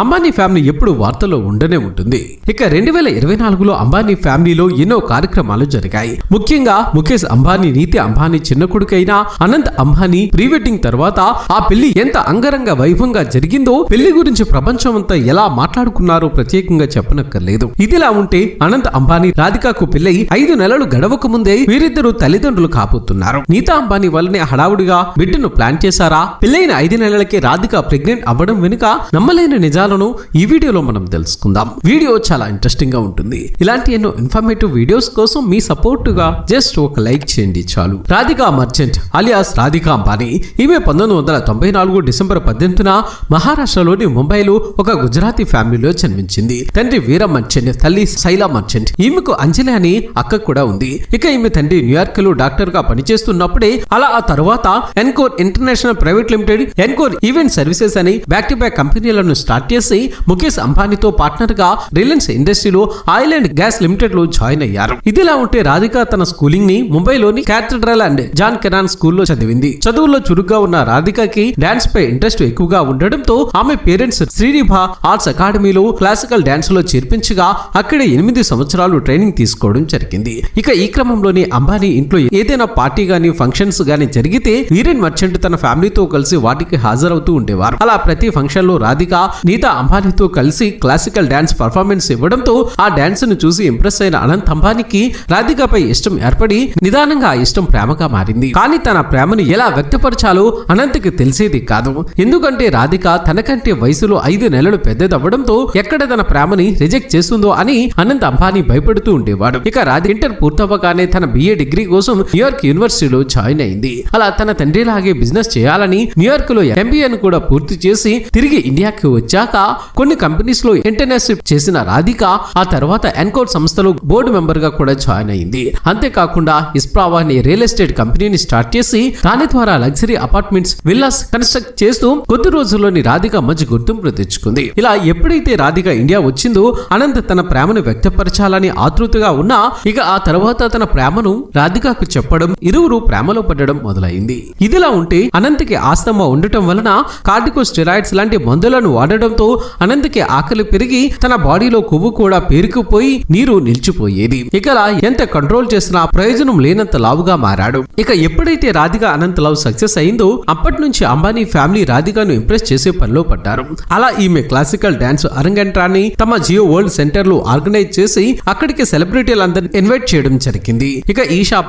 Ambani family ఎప్పుడు వార్తల్లో ఉండనే ఉంటుంది. ఇక రెండు వేల ఇరవై నాలుగులో అంబానీ ఫ్యామిలీలో ఎన్నో కార్యక్రమాలు జరిగాయి. ముఖ్యంగా ముఖేష్ అంబానీ నీతి అంబానీ చిన్న కొడుకైన అనంత్ అంబానీ ప్రీ వెడ్డింగ్ తర్వాత ఆ పెళ్ళి ఎంత అంగరంగ వైభవంగా జరిగిందో పెళ్ళి గురించి ప్రపంచం అంతా ఎలా మాట్లాడుకున్నారో ప్రత్యేకంగా చెప్పనక్కర్లేదు. ఇదిలా ఉంటే అనంత్ అంబానీ రాధికాకు పెళ్ళై ఐదు నెలలు గడవక ముందే వీరిద్దరూ తల్లిదండ్రులు కాబోతున్నారు. నీతా అంబానీ వల్లనే హడావుడిగా బిడ్డను ప్లాన్ చేశారా? పెళ్ళైన ఐదు నెలలకే రాధిక ప్రెగ్నెంట్ అవ్వడం వెనుక నమ్మలేని నిజాలను ఈ వీడియోలో మనం తెలుసుకుందాం. వీడియో చాలా ఇంట్రెస్టింగ్గా ఉంటుంది. ఇలాంటి ఎన్నో ఇన్ఫర్మేటివ్ వీడియోస్ కోసం మీ సపోర్ట్గా జస్ట్ ఒక లైక్ చేయండి చాలు. రాధికా మర్చెంట్ అలియాస్ రాధికా అంబానీ ఈమె పంతొమ్మిది వందల తొంభై నాలుగు డిసెంబర్ పద్దెనిమిదిన మహారాష్ట్రలోని ముంబైలో ఒక గుజరాతీ ఫ్యామిలీలో జన్మించింది. తండ్రి వీర మర్చెంట్ తల్లి శైలా మర్చెంట్ ఈమెకు అంజలి అని అక్క కూడా ఉంది. ఇక ఈమె తండ్రి న్యూయార్క్లో డాక్టర్గా పనిచేస్తున్నప్పుడే అలా ఆ తర్వాత Encore International Private Limited Encore Event Services అని బ్యాక్ టు బ్యాక్ కంపెనీలను స్టార్ట్ చేసి ముఖేష్ అంబానీతో పార్ట్నర్గా రిలయన్స్ ఇండస్ట్రీలో ఆయిల్ అండ్ గ్యాస్ లిమిటెడ్లో జాయిన్ అయ్యారు. ఇదిలా ఉంటే రాధిక తన స్కూలింగ్ని ముంబైలోని క్యాథడ్రల్ అండ్ జాన్ కెనాన్ స్కూల్లో చదివింది. చదువుల్లో చురుగ్గా ఉన్న రాధికకి డాన్స్ పై ఇంట్రెస్ట్ ఎక్కువగా ఉండడంతో ఆమె పేరెంట్స్ శ్రీనిభ ఆర్ట్స్ అకాడమీలో క్లాసికల్ డాన్స్లో చేర్పించగా అక్కడ ఎనిమిది సంవత్సరాలు ట్రైనింగ్ తీసుకోవడం జరిగింది. ఇక ఈ క్రమంలోనే అంబానీ ఇంట్లో ఏదైనా పార్టీ గాని ఫంక్షన్స్ గాని జరిగితే నీరెన్ మర్చెంట్ తన ఫ్యామిలీతో కలిసి వాటికి హాజరవుతూ ఉండేవారు. అలా ప్రతి ఫంక్షన్లో రాధిక నీత అంబానీతో కలిసి క్లాసికల్ డాన్స్ పర్ఫార్మెన్స్ ఇవ్వడంతో ఆ డాన్స్ను చూసి ఇంప్రెస్ అయిన అనంత్ అంబానీకి రాధికపై ఇష్టం ఏర్పడి నిదానంగా ఆ ఇష్టం ప్రేమగా మారింది. కానీ తన ప్రేమను ఎలా వ్యక్తపరచాలో అనంత్కి తెలిసేది కాదు. ఎందుకంటే రాధిక తనకంటే వయసులో ఐదు నెలలు పెద్దదవ్వడంతో ఎక్కడ తన ప్రేమని రిజెక్ట్ చేస్తుందో అని అనంత్ అంబానీ భయపడుతూ ఉండేవాడు. ఇక రాధి ఇంటర్ పూర్తవ్వగానే తన బిఏ డిగ్రీ కోసం న్యూయార్క్ యూనివర్సిటీలో జాయిన్ అయింది. అలా తన తండ్రిలాగే బిజినెస్ చేయాలని న్యూయార్క్లో ఎంబీఏను కూడా పూర్తి చేసి తిరిగి ఇండియాకి వచ్చా? వచ్చాక కొన్ని కంపెనీస్లో ఇంటర్న్షిప్ చేసిన రాధిక ఆ తర్వాత ఎన్కోర్ సంస్థలో బోర్డు మెంబర్గా కూడా జాయిన్ అయింది. అంతేకాకుండా ఇస్ప్రావా అనే రియల్ ఎస్టేట్ కంపెనీని స్టార్ట్ చేసి దాని ద్వారా లగ్జరీ అపార్ట్మెంట్స్ విల్లాస్ కన్స్ట్రక్ట్ చేస్తూ కొద్ది రోజుల్లోని రాధిక మంచి గుర్తింపు తెచ్చుకుంది. ఇలా ఎప్పుడైతే రాధిక ఇండియా వచ్చిందో అనంత్ తన ప్రేమను వ్యక్తపరచాలని ఆతృతగా ఉన్నా ఇక ఆ తర్వాత తన ప్రేమను రాధికకు చెప్పడం ఇరువురు ప్రేమలో పడడం మొదలైంది. ఇదిలా ఉంటే అనంత్కి ఆస్తమా ఉండటం వలన కార్డికో స్టెరాయిడ్స్ లాంటి మందులను వాడడంతో అనంత్కి ఆకలి పెరిగి తన బాడీలో కొవ్వు కూడా పేరుకుపోయి నీరు నిలిచిపోయేది. ఇక ఎంత కంట్రోల్ చేసినా ప్రయోజనం లేనంత లావుగా మారాడు. ఇక ఎప్పుడైతే రాధిక అనంత్ లవ్ సక్సెస్ అయిందో అప్పటి నుంచి అంబానీ ఫ్యామిలీ రాధికను ఇంప్రెస్ చేసే పనిలో పడ్డారు. అలా ఈమె క్లాసికల్ డాన్స్ అరంగంట్రాన్ని తమ జియో వరల్డ్ సెంటర్లో ఆర్గనైజ్ చేసి అక్కడికి సెలబ్రిటీలందరినీ ఇన్వైట్ చేయడం జరిగింది. ఇక ఈషా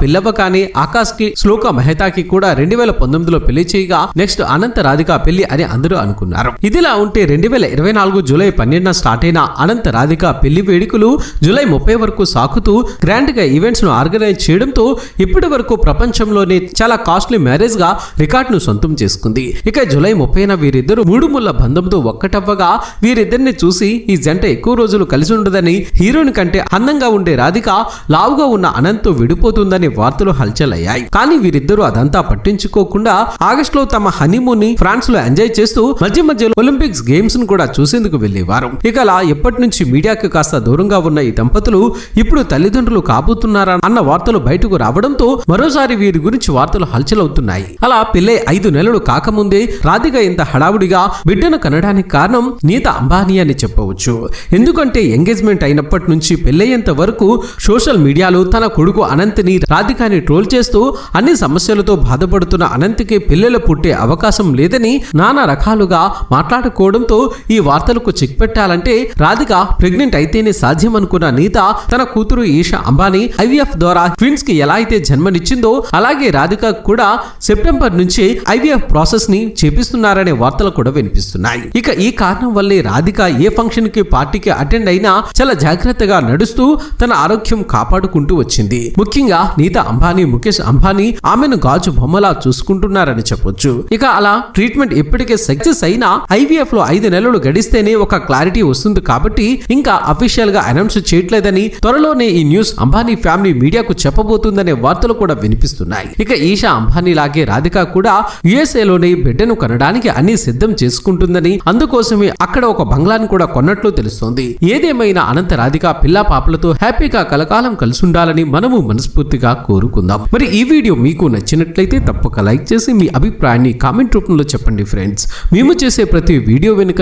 కానీ ఆకాష్కి శ్లోక మెహతాకి కూడా రెండు వేల పంతొమ్మిదిలో పెళ్ళి చేయగా నెక్స్ట్ అనంత రాధిక పెళ్ళి అని అందరూ అనుకున్నారు. ఇదిలా ఉంటే రెండు వేల ఇరవై నాలుగు జూలై పన్నెండున స్టార్ట్ అయిన అనంత రాధిక పెళ్ళి వేడుకలు జూలై ముప్పై వరకు సాకుతూ గ్రాండ్గా ఈవెంట్స్ను ఆర్గనైజ్ చేయడంతో ఇప్పటి వరకు ప్రపంచంలోనే చాలా కాస్ట్లీ మ్యారేజ్గా రికార్డ్ను సొంతం చేసుకుంది. ఇక జూలై ముప్పైన వీరిద్దరు మూడు ముళ్ళ బంధంతో ఒక్కటవ్వగా వీరిద్దరిని చూసి ఈ జంట ఎక్కువ రోజులు కలిసి ఉండదని హీరోయిన్ కంటే అందంగా ఉండే రాధిక లావుగా ఉన్న అనంత్తో విడిపోతుందని వార్తలు హల్చల్ అయ్యాయి కానీ వీరిద్దరూ అదంతా పట్టించుకోకుండా ఆగస్టులో తమ హనీమూన్ని ఫ్రాన్స్లో ఎంజాయ్ చేస్తూ మధ్య మధ్యలో ఒలింపిక్స్ గేమ్స్ను కూడా చూసేందుకు వెళ్ళేవారు ఇక అలా ఎప్పటి నుంచి మీడియాకి కాస్త దూరంగా ఉన్న ఈ దంపతులు ఇప్పుడు తల్లిదండ్రులు కాబోతున్నారా అన్న వార్తలు బయటకు రావడంతో మరోసారి వీరి గురించి వార్తలు హల్చల్ అవుతున్నాయి అలా పెళ్ళే ఐదు నెలలు కాకముందే రాధిక ఇంత హడావుడిగా బిడ్డను కనడానికి కారణం నీత అంబానీ అని చెప్పవచ్చు. ఎందుకంటే ఎంగేజ్మెంట్ అయినప్పటి నుంచి పెళ్ళయ్యేంత వరకు సోషల్ మీడియాలో తన కొడుకు అనంతిని రాధికాని ట్రోల్ చేస్తూ అన్ని సమస్యలతో బాధపడుతున్న అనంత్కి పిల్లలు పుట్టే అవకాశం లేదని నానా రకాలుగా మాట్లాడుకోవడంతో ఈ వార్తలకు చెక్ పెట్టాలంటే రాధిక ప్రెగ్నెంట్ అయితేనే సాధ్యం అనుకున్న నీత తన కూతురు ఈషా అంబానీ ఐవీఎఫ్ ద్వారా ట్విన్స్కి ఎలా అయితే జన్మనిచ్చిందో అలాగే రాధిక కూడా సెప్టెంబర్ నుంచి ఐవీఎఫ్ ప్రాసెస్ని చేపిస్తున్నారనే వార్తలు కూడా వినిపిస్తున్నాయి. ఇక ఈ కారణం వల్లే రాధిక ఏ ఫంక్షన్కి పార్టీకి అటెండ్ అయినా చాలా జాగ్రత్తగా నడుస్తూ తన ఆరోగ్యం కాపాడుకుంటూ వచ్చింది. ముఖ్యంగా నీత అంబానీ ముఖేష్ అంబానీ ఆమెను గాజు బొమ్మలా చూసుకుంటున్నారని చెప్పొచ్చు. ఇక అలా ట్రీట్మెంట్ ఇప్పటికే సక్సెస్ అయినా ఐవీఎఫ్లో ఐదు నెలలు గడిస్తేనే ఒక క్లారిటీ వస్తుంది కాబట్టి ఇంకా అఫీషియల్గా అనౌన్స్ చేయట్లేదని త్వరలోనే ఈ న్యూస్ అంబానీ ఫ్యామిలీ మీడియాకు చెప్పబోతుందనే వార్తలు కూడా వినిపిస్తున్నాయి. ఇక ఈషా అంబానీ లాగే రాధిక కూడా యుఎస్ఏ లోనే బిడ్డను కనడానికి అన్ని సిద్ధం చేసుకుంటుందని అందుకోసమే అక్కడ ఒక బంగ్లాను కూడా కొన్నట్లు తెలుస్తోంది. ఏదేమైనా అనంత రాధిక పిల్ల పాపలతో హ్యాపీగా కలకాలం కలిసి ఉండాలని మనము మనస్ఫూర్తిగా కోరుకుందాం. మరి ఈ వీడియో మీకు నచ్చినట్లయితే తప్పక లైక్ చేసి మీ అభిప్రాయాన్ని కామెంట్ రూపంలో చెప్పండి ఫ్రెండ్స్. మేము చేసే ప్రతి వీడియో వెనుక